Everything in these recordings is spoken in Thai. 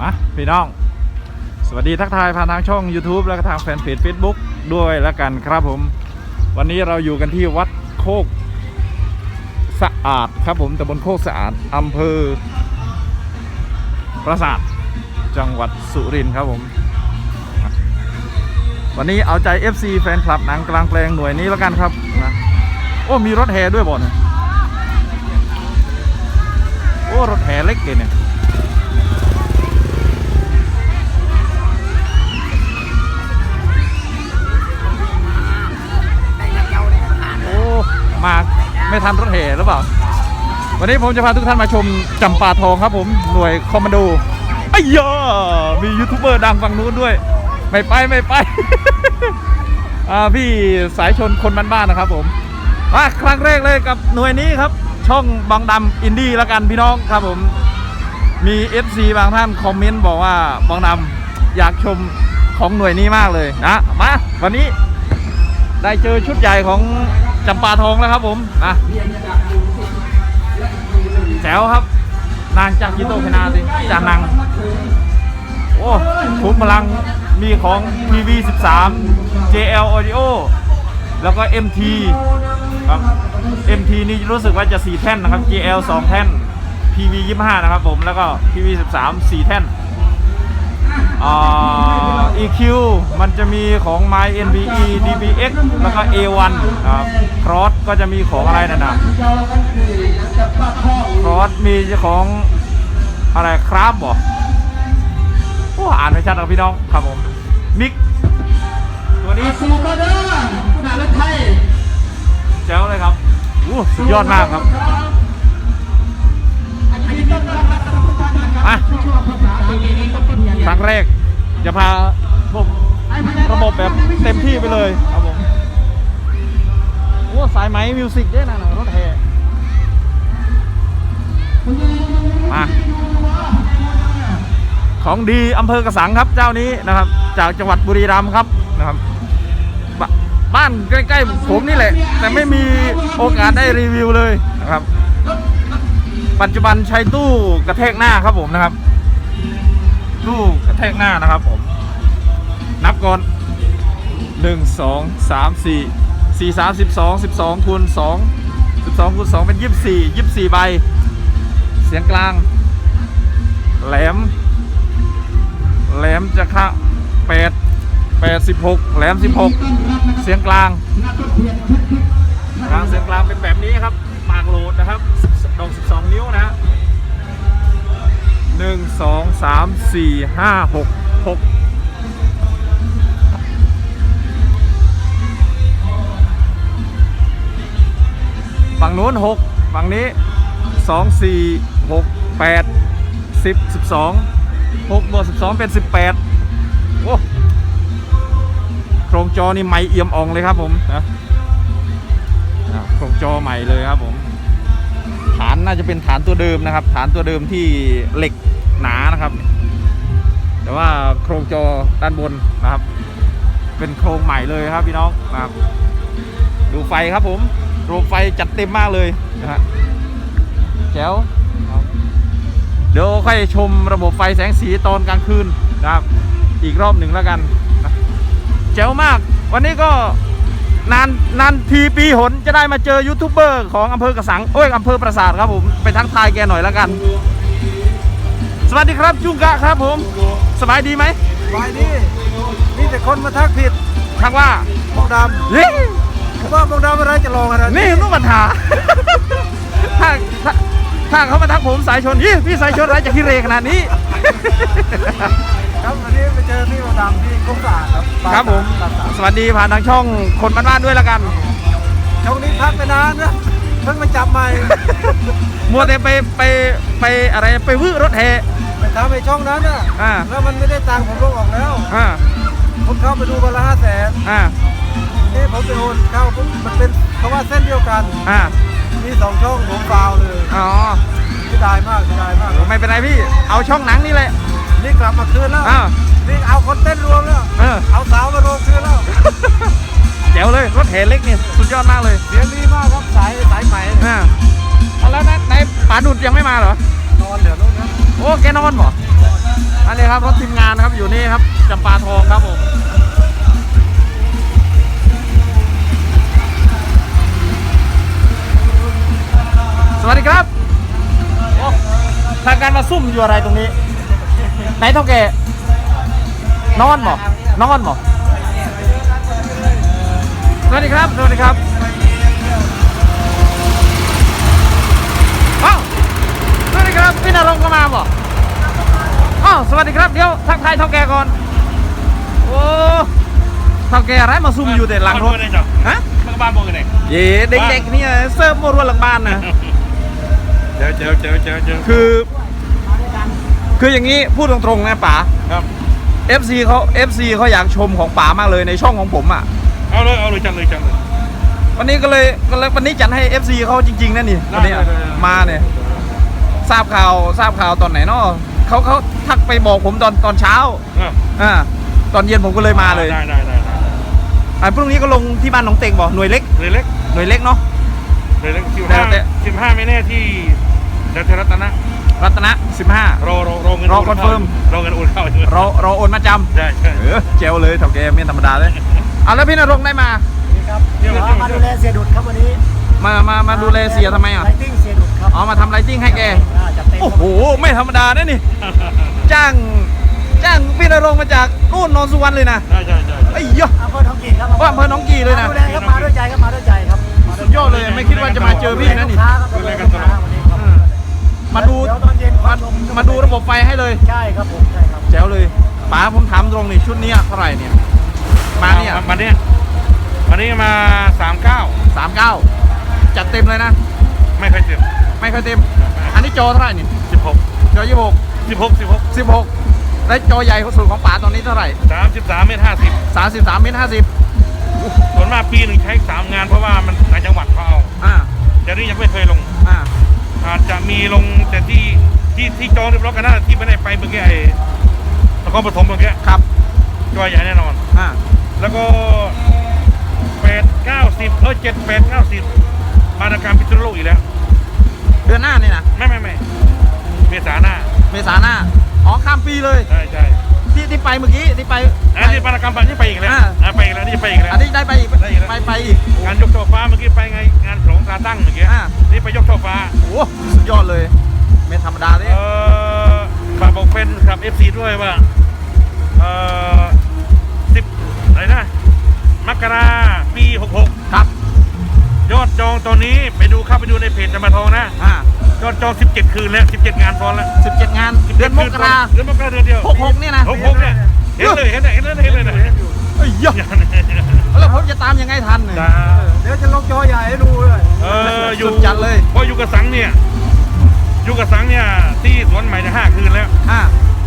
มาพี่น้อง สวัสดีทักทายผ่านทางช่อง YouTube แล้วก็ทางแฟนเพจ Facebook ด้วยแล้วกันครับผม วันนี้เราอยู่กันที่วัดโคกสะอาดครับผมตำบลโคกสะอาดอำเภอปราสาทจังหวัดสุรินทร์ครับผม วันนี้เอาใจ FC แฟนคลับหนังกลางแปลงหน่วยนี้แล้วกันครับนะโอ้มีรถแห่ด้วยบ่เนี่ยโอ้รถแห่เล็กเลยเนี่ย ไม่ทันรถแห่หรือเปล่า วันนี้ผมจะพาทุกท่านมาชมจำปาทองครับผม หน่วยคอมมานโดไอ้ยามียูทูบเบอร์ดังฝั่งนู้นด้วย ไม่ไปไม่ไปอ่าพี่สายชนคนบ้านๆนะครับผมมาครั้งแรกเลยกับหน่วยนี้ครับ ช่องบางดำอินดี้แล้วกันพี่น้องครับผม มี FC บางท่านคอมเมนต์บอกว่าบางดำอยากชมของหน่วยนี้มากเลยนะมาวันนี้ได้เจอชุดใหญ่ของ จำปาทองแล้วครับผมนะแจ๋วครับ นางจากยิโตพนาสิจานัง โอ้ทุมพลังมีของ PV 13 JL Audio แล้วก็ MT ครับ MT นี่รู้สึกว่าจะ 4 แท่นนะครับ JL 2 แท่น PV 25 นะครับผม แล้วก็ PV 13 4 แท่นอ่า EQ มันจะมีของ My NVE DBX แล้วก็ A1 นครับ Cross ก็จะมีของอะไรนะนะ Cross มีของอะไรครับบ่โอ้อ่านไม่ชัดครับพี่น้องครับผม มิก ตัวนี้สูบมาเด้อขนาดรถไทยแจ๋วเลยครับอู้สุดยอดมากครับ อะครั้งแรกจะพาชมระบบแบบเต็มที่ไปเลยครับผมโอ้สายไหมมิวสิกด้วยนะรถแห่มาของดีอำเภอกระสังครับเจ้านี้นะครับ จากจังหวัดบุรีรัมย์ครับนะครับบบ้านใกล้ๆผมนี่แหละ แต่ไม่มีโอกาสได้รีวิวเลยนะครับ ปัจจุบันใช้ตู้กระแทกหน้าครับผมนะครับ ตู้กระแทกหน้านะครับผม นับก่อนหนึ่งสองสามสี่สี่สามสิบสองสิบสองคูณสองสิบสองคูณสองเป็นยี่สิบสี่ยี่สิบสี่ใบ เสียงกลาง แหลม แหลมจะค่ะแปดแปดสิบหกแหลมสิบหกเสียงกลางกลางเสียงกลางเป็นแบบนี้ครับปากโหลดนะครับ ดอก 12 นิ้วนะหนึ่งสองสามสี่ห้าหกหกฝั่งนู้นหกฝั่งนี้สองสี่หกแปดสิบสิบสองหกบวกสิบสองเป็นสิบแปดโอ้โครงจอนี่ไม่เอี่ยมอ่องเลยครับผมนะโครงจอใหม่เลยครับผม ฐานน่าจะเป็นฐานตัวเดิมนะครับ ฐานตัวเดิมที่เหล็กหนานะครับ แต่ว่าโครงจอด้านบนนะครับ เป็นโครงใหม่เลยครับพี่น้องนะครับ ดูไฟครับผมระบบไฟจัดเต็มมากเลยนะฮะแจ๋วเดี๋ยวค่อยชมระบบไฟแสงสีตอนกลางคืนนะครับ อีกรอบหนึ่งแล้วกันแจ๋วมาก วันนี้ก็ นานนานทีปีหนจะได้มาเจอยูทูบเบอร์ของอำเภอกระสังโอ้ยอำเภอปราสาทครับผมไปทักทายแกหน่อยแล้วกัน สวัสดีครับจุงกะครับผมสบายดีไหมวายนี่มีแต่คนมาทักผิดทักว่าบองดเฮ้ยำว่าบองดำอะไรจะลองอะไรนี่นุ่มปัญหาถ้าถ้าถ้าเขามาทักผมสายชนยี่พี่สายชนอะไรจะขี้เรขนาดนี้ ครับวันนี้ไปเจอพี่บองดำที่กุ้งสะอาดครับครับผม ปาสาทสวัสดีผ่านทางช่องคนบ้านๆด้วยแล้วกัน ช่วงนี้พักไปนานนะเพิ่งมาจับใหม่ มัวแต่ไปไปไปอะไรไปวื้อรถแห่ ไปทำไปช่องนั้นน่ะอ่า แล้วมันไม่ได้ตังค์ผมลงออกแล้ว อ่าผมเข้าไปดูวันละห้าแสนอ่านี่ผมไปโอนเข้าปุ๊บมันเป็นเพราะว่าเส้นเดียวกัน อ่ามีสองช่องผมฟาวเลยอ๋อเสียดายมากเสียดายมากไม่เป็นไรพี่ เอาช่องหนังนี่แหละ นี่กลับมาคืนแล้วอ้าวนี่เอาคนเต้นรวมแล้ว เออ เอาสาวมารวมคืนแล้ว แจ๋วเลยรถแห่เล็กเนี่ยสุดยอดมากเลยเสียงดีมากครับสายสายไหมอ่าเอาแล้วนะไหนป๋าดุดยังไม่มาเหรอ นอนเดี๋ยวนู้นนะโอ้แกนอนบ่อันนี้ครับรถทีมงานนะครับอยู่นี่ครับจำปาทองครับผมสวัสดีครับโอ้ทางการมาซุ่มอยู่อะไรตรงนี้ไห นเท่าแกนอนบ่นอนบ่สวัสดีครับ สวัสดีครับอ้าวสวัสดีครับ พี่นรงค์ก็มาบ่อ้าวสวัสดีครับ เดี๋ยวทักทายเท่าแกก่อน โอ้เท่าแกอะไรมาซุ่มอยู่แต่หลังรถบ้านจ้ะฮะมันก็บ้านบอกกันเองเย่เด็กๆเนี่ยเซิร์ฟโมรัวหลังบ้านนะ เจอเจอเจอเจอเจอคือ คืออย่างนี้พูดตรงๆนะป๋า ครับ FC เขา FC เขาอยากชมของป๋ามากเลยในช่องของผมอะ เอาเลยเอาเลยจังเลยจังเลย วันนี้ก็เลยก็เลยวันนี้จัดให้ FC เขาจริงๆนะนี่วันนี้อะได้ได้ได้ มาเนี่ยทราบข่าวทราบข่าวตอนไหนเนาะเขาเขาทักไปบอกผมตอนตอนเช้าอะอ่าตอนเย็นผมก็เลยมาเลยได้ได้ได้ได้อ่าพรุ่งนี้ก็ลงที่บ้านน้องเต็งบอกหน่วยเล็กเลยเล็กหน่วยเล็กเนาะ เลยเล็กสิบแต่ห้าแต่ สิบห้าไม่แน่ที่เดชรัตนะ รัตนะ15 รอรอรอเงินรอคอนเฟิร์มรอเงินโอนเข้าเราเราโอนมาจใช่ใช่ำเออเจลเลยเถ่าแกไม่ธรรมดาเลยเอาแล้วพี่นรงค์ได้มานี่ครับมาดูแลเสียดุดครับวันนี้มามามาดูแลเสียทำไมอะไลติ้งเสียดุดครับอ๋อมาทำไลติ้งให้แก อ่าจัดเต็มโอ้โห ไม่ธรรมดานะนี่ จ้าง จ้างพี่นรงค์มาจากนู่นนนสุวรรณเลยนะใช่ใช่ใช่ไอ้ยะ อำเภอท้องกี่ครับว่าอำเภอหนองกี่เลยนะ มาดูแลครับมาด้วยใจครับมาด้วยใจครับมาด้วสุดยอดเลย ไม่คิดว่าจะมาเจอพี่นะนี่ลูกค้าครับดูแลลูกค้าวันนี้ครับ มาดูเดี๋ยวตอนเย็นมามาดูระบบไฟให้เลย ใช่ครับผมใช่ครับแจ๋วเลยป๋าผมถามตรงนี่ชุดเนี้ยเท่าไหร่เนี่ย มาเนี่ยวันนี้วันนี้มาสามเก้าสามเก้าจัดเต็มเลยนะ ไม่เคยเจ็บไม่เคยเต็ม อันนี้จอเท่าไหร่นี่สิบหกจอยี่หกสิบหกสิบหกสิบหกและจอใหญ่สุดของป๋าตอนนี้เท่าไหร่สามสิบสามเมตรห้าสิบสามสิบสามเมตรห้าสิบส่วนมากปีหนึ่งใช้สามงานเพราะว่ามันต่างจังหวัดเขาเอาอ่าแต่นี่ยังไม่เคยลงอ่า อาจจะมีลงแต่ที่ที่ที่จองเรียบร้อยกันนะที่ไม่ได้ไปเมื่อกี้ไอ้นครปฐมเมื่อกี้ครับจอยใหญ่แน่นอน อ่าแล้วก็แปดเก้าสิบเออเจ็ดแปดเก้าสิบมาตรการพิจารณาโลกอีกแล้ว เดือนหน้านี่นะไม่ไม่ไม่เมษาหน้าเมษาหน้าอ๋อข้ามปีเลยใช่ใช่ที่ที่ไปเมื่อกี้ที่ไปอันนี้มาตรการปันนี่ไปอีกแล้วอ่า อ่าไปอีกแล้วนี่ไปอีกแล้ว อันนี้ได้ไปอีกได้อีกแล้ว ไปไปอีก งานยกช่อฟ้าเมื่อกี้ไปไงงานขอ งตาตั้งเมื่อกี้อ่า นี่ไปยกช่อฟ้าโอ้สุดยอดเลยไม่ธรรมดาเลยเออฝากบอกเป็นครับ FC ด้วยว่าเออสิบอะไรนะมกราปี66ครับยอดจองตอนนี้ไปดูเข้าไปดูในเพจจำมาทองนะอ่ายอดจอง17คืนแล้ว17งานซ้อนแล้วสิบเจ็ดงานเดือนมกรา เดือนมกราเดือนเดียวหกหกเนี่ยนะ หกหกเนี่ยเห็นเลยเห็นเลยเห็นเลยเห็นเลยนะ เอ้ยยะแล้วผมจะตามยังไงทันเนี่ยจ้าเดี๋ยวจะลงจอใหญ่ให้ดูเลยเอออยู่สุดจัดเลยเพราะอยู่กระสังเนี่ยอยู่กระสังเนี่ยที่สวนใหม่จะห้าคืนแล้วอ่า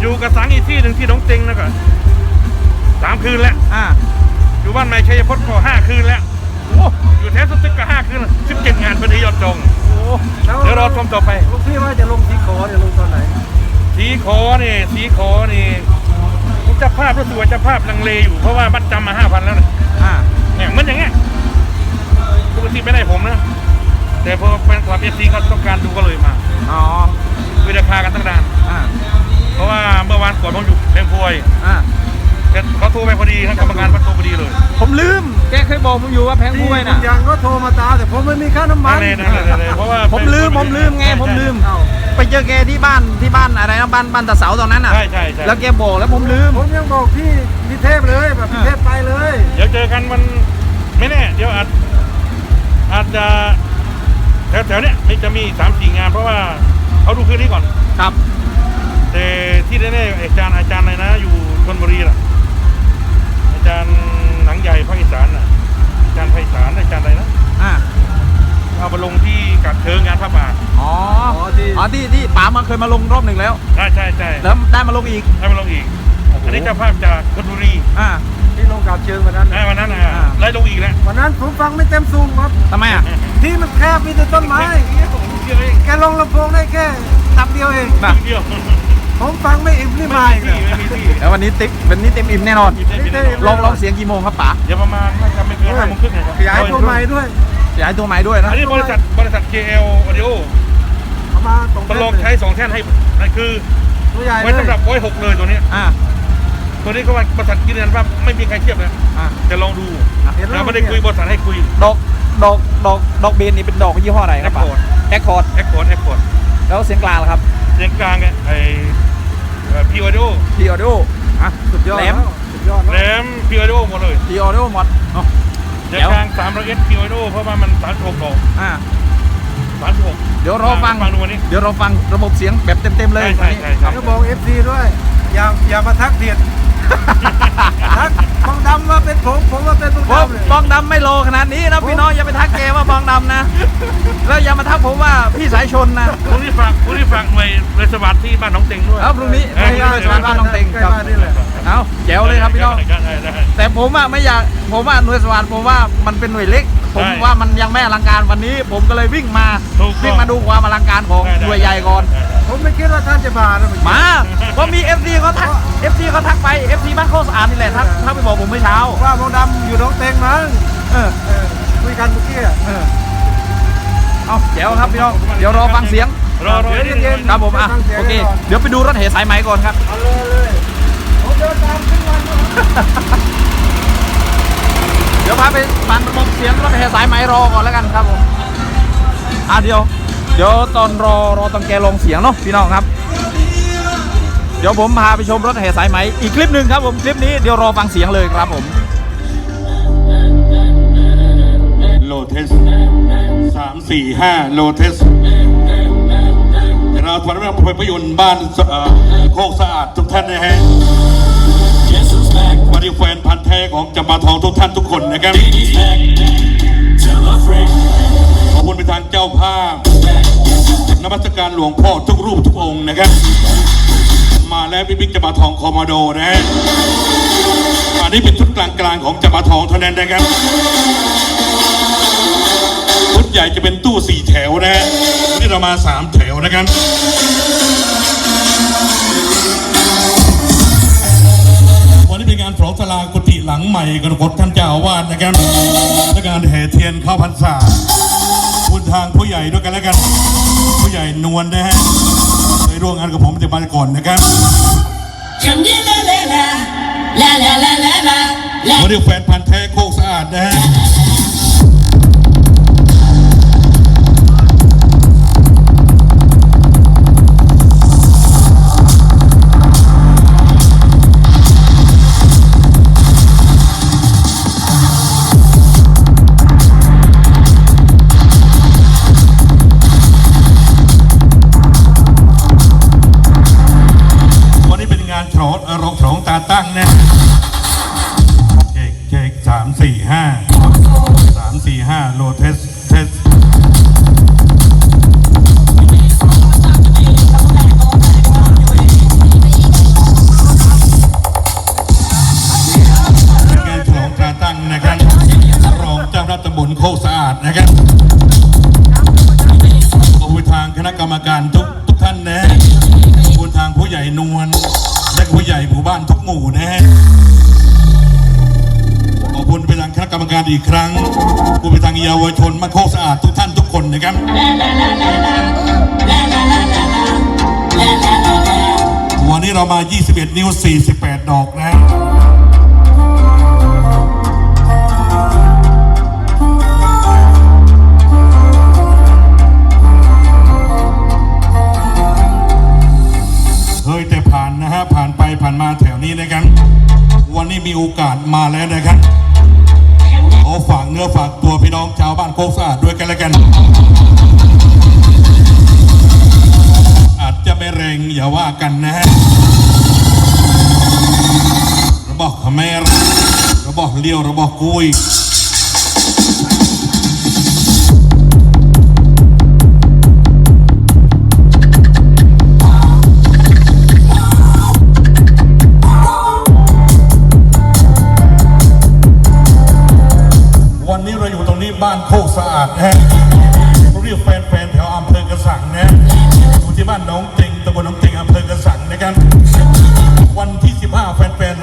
อยู่กระสังอีกที่หนึ่งที่หน้องเต็งนะก็สามคืนแล้วอ่าอยู่บ้านใหม่ชัยพจน์ก็ห้าคืนแล้วโอ้อยู่แถวสตึกก็ห้าคืนสิบเจ็ดงานพอดียอดจองโหเดี๋ยวรอชมต่อไปลูกพี่ว่าจะลงที่ขอจะลงตอนไหนสีขอนี่สีขอนี่ผ มจะภาพรู้สึกว่าจะภาพลังเลอยู่เพราะว่าบัตรจำมาห้าพันแล้วนะอ่าเนี่ยเหมันอย่างเงี้ยปกติไม่ได้ผมนะ แต่พอแฟนคลับเอฟซีเขาต้องการดูก็เลยมาอ๋อวิราคากันตั้งนานอ่าเพราะว่าเมื่อวานก่อนผมอยู่แพงพวยอ่าแต่เขาโทรไปพอดีท่านกรรมการมาโทรพอดีเลย ผมลืม แกเคยบอกผมอยู่ว่าแพงพุ้ยน่ะ ยังก็โทรมาตามแต่ผมไม่มีค่าน้ำมันนั่นเลยนั่นเลยนั่นเลยเพราะว่าผมลืมผมลืมไงผมลืมเอ้า ไปเจอแกที่บ้านที่บ้านอะไรนะบ้านบ้านตะเสาตอนนั้นน่ะใช่ใช่ใช่แล้วแกบอกแล้วผมลืม ผมยังบอกพี่พี่เทพเลยแบบพี่เทพไปเลยเดี๋ยวเจอกันมันไม่แน่ เดี๋ยวอาจอาจจะแถวแถวๆเนี้ยไม่จะมีสามสี่งาน เพราะว่าเขาดูคืนนี้ก่อน ครับ แต่ที่แน่ๆอาจารย์อาจารย์อะไรนะ อยู่ชนบุรีล่ะ อาจารย์หนังใหญ่ภาคอีสานน่ะอาจารย์ไพศาลอาจารย์อะไรนะอ่าเอามาลงที่ กัดเชิงงานพระบาทอ๋ออ๋อที่อ๋อที่ที่ป๋ามาเคยมาลงรอบหนึ่งแล้ว ใช่ใช่ใช่แล้วได้มาลงอีกให้มาลงอีก อันนี้เจ้าภาพจากชนบุรีอ่าที่ลงกับเชิงวันนั้นให้นะวันนั้นอะอ่าไล่ลงอีกแล้ววันนั้นผมฟังไม่เต็มซูมครับทำไมอะที่มันแคบมีแต่ต้นไม้เดียวเองแกลงลำโพงได้แค่ตับเดียวเองน่ะเดียวผมฟังไม่อิ่มนี่มาอีกที่นะไม่มีที่แล้ววันนี้ติ๊บวันนี้เต็มอิ่มแน่นอนหยิบได้หยิบได้ลองลองเสียงกี่โมงครับป๋าเดี๋ยวประมาณน่าจะไม่เกินห้าโมงครึ่งนะครับขยายตัวใหม่ด้วย ขยายตัวใหม่ด้วยนะอันนี้บริษัทบริษัท KL Audio เอามาตรงทดลองใช้สองแท่นให้นั่นคือตัวใหญ่ไว้เลยสำหรับร้อยหกเลยตัวนี้อ่าตัวนี้ก็ว่าบริษัทยืนยันว่าไม่มีใครเทียบเลยอ่า จะลองดูเห็นแล้วเราไม่ได้คุยบริษัทให้คุย ดอกดอกดอกดอกเบนนี่เป็นดอกยี่ห้ออะไรครับ Accord แอคคอร์ดแอคคอร์ดแอคคอร์ดแล้วเสียงกลางล่ะครับเสียงกลางไงไอ้พีออดิโอพีออดิโออะสุดยอดแหลมแล้วสุดยอดแหลแล้วมพีออดิโอหมดเลย พีออดิโอหมดเนาะ เสียงเดี๋ยวกลางสามร้อยเอสพีออดิโอเพราะว่ามันสามสิบหกดอกอ่าสามสิบหกเดี๋ยวรอฟัง ฟังดูวันนี้ เดี๋ยวเราฟังระบบเสียงแบบเต็มๆเลยใช่ใช่ใช่ ครับก็บอกเอฟซีด้วย อย่าอย่ามาทักเดียด ทักบองดำว่าเป็นผมผมว่าเป็นบองผมดำเลยบองดำไม่โลขนาดนี้นะพี่น้องอย่าไปทักแกว่าบองดำนะ แล้วอย่ามาทักผมว่าพี่สายชนนะพรุ่งนี้ฝากพรุ่งนี้ฝากหน่วยเรสวัสดิ์ที่บ้านหนองเต็งด้วยเอาพรุ่งนี้เออพรุ่งนี้พรุ่งนี้บ้านน้องเต็งใกล้ครับบ้านนี่แหละเอาแจ๋วเลยครับพี่น้องได้ได้ได้แต่ผมอะไม่อยากผมว่าหน่วยสวัสดิ์ผมว่ามันเป็นหน่วยเล็ก ผมใช่ว่ามันยังไม่อลังการวันนี้ ผมก็เลยวิ่งมาถูกต้องวิ่งมาดูความอลังการของได้ได้หน่วยใหญ่ก่อนได้ได้ผมไม่คิดว่าท่านจะมานะเอกี้มาเพราะมี FC เขาทัก FC เขาทักไป FC บ้านโคกสะอาดนี่แหละทักทักไปบอกผมเมื่อเช้าว่าบองดำอยู่หน้องเตงมั้งเออเออคุยกันเมื่อกี้อะเออเอาแจ๋วครับพี่น้องเดี๋ยวรอฟังเสียงรอรอเดี๋ยวเย็นๆครับผมอะฟังเสียงโอเคก่อนเดี๋ยวไปดูรถเหสายไหมก่อนครับเอาเลยเลยผมเดินตามขึ้นวัน เดี๋ยวพาไปฟังระบบเสียงรถแห่สายไหมรอก่อนแล้วกันครับผมอะเดี๋ยว เดี๋ยวตอนรอรอตอนแกลงเสียงเนาะพี่น้องครับ เดี๋ยวผมพาไปชมรถแห่สายไหมอีกคลิปหนึ่งครับผมคลิปนี้เดี๋ยวรอฟังเสียงเลยครับผมโลเทสสามสี่ห้าโลเทสเราทำเรื่องภาพยนตร์บ้านโคกสะอาดทุกท่านนะฮะ วันนี้แฟนพันธ์แท้ของจำปาทองทุกท่านทุกคนนะครับขอบคุณไปทางเจ้าภาพนมัสการหลวงพ่อทุกรูปทุกองค์นะครับ มาแล้วพี่บิ๊กจำปาทองคอมโมโดนะฮะอันนี้เป็นชุดกลางๆของจำปาทองเท่านั้นนะครับชุดใหญ่จะเป็นตู้สี่แถวนะฮะวันนี่เรามาสามแถวนะครับ วันนี้เป็นงานเผาสลากุฏิหลังใหม่กันกดท่านเจ้าอาวาสนะครับและการแห่เทียนเข้าพรรษาคุณทางผู้ใหญ่ด้วยกันแล้วกัน ผู้ใหญ่นวลนะฮะไปร่วมงานกับผมจะมาก่อนนะครับ La la la la la la la วันนี้แฟนพันธ์แท้โคกสะอาดนะฮะ ดนิ้ว 48 ดอกนะ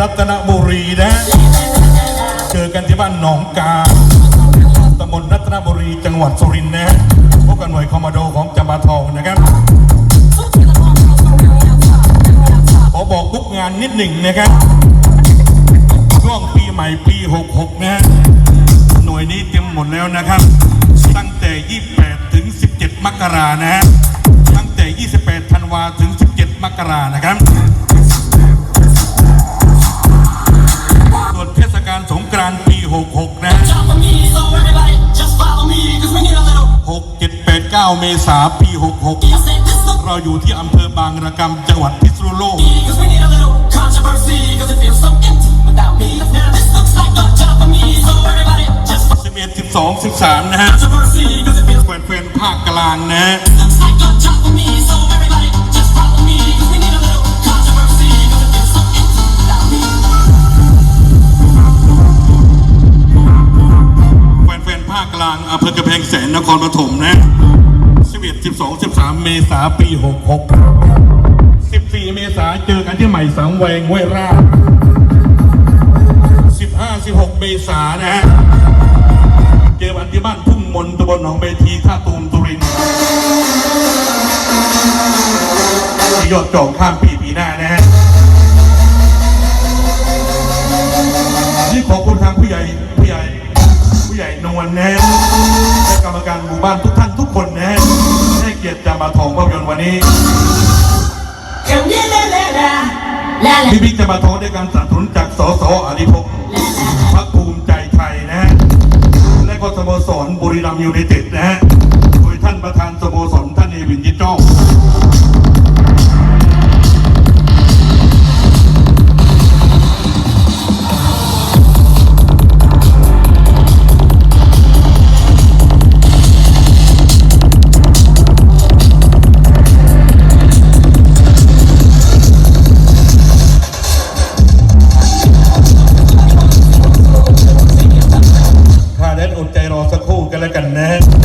รัตนบุรีนะ เจอกันที่บ้านหนองกาตำบลรัตนบุรี จังหวัดสุรินทร์นะพบกันหน่วยคอมมานโดของจำปาทองนะครับ ขอบอการณ์นิดหนึ่งนะครับ ช่วงปีใหม่ปี 66 นะฮะ หน่วยนี้เต็มหมดแล้วนะครับ ตั้งแต่ 28 ถึง 17 มกรานะฮะ ตั้งแต่ 28 ธันวาถึง 17 มกรานะครับ 9 เมษาปี 66 เราอยู่ที่อำเภอบางระกมจังหวัดพิษณุโลก 11 12 13 นะฮะแฟนๆภาคกลางนะฮะภาคกลางอำเภอกระแพงแสนนครปฐมนะ 11 12 13 เมษาปี 66 14 เมษาเจอกันที่ใหม่สังเวงห้วรา15 16 เมษานะฮะ เจอกันที่บ้านทุ่งมนตำบลหนองเบทีท่าตูมตุรินทร์ที่ยอดจองข้ามปีปีหน้านะฮะนี่ขอบคุณทางผู้ใหญ่ผู้ใหญ่ผู้ใหญ่นวลนะฮะและกรรมการหมู่บ้านทุกท่านทุกคนนะฮะ มาทองภาพยนตร์วันนี้พี่บิ๊กจะมาทองด้วยการสนับสนุนจากสสอริพงศ์พรรคภูมิใจไทยนะฮะและก็สโมสรบุรีรัมย์ยูไนเต็ดนะฮะ แล้วกันนะฮะ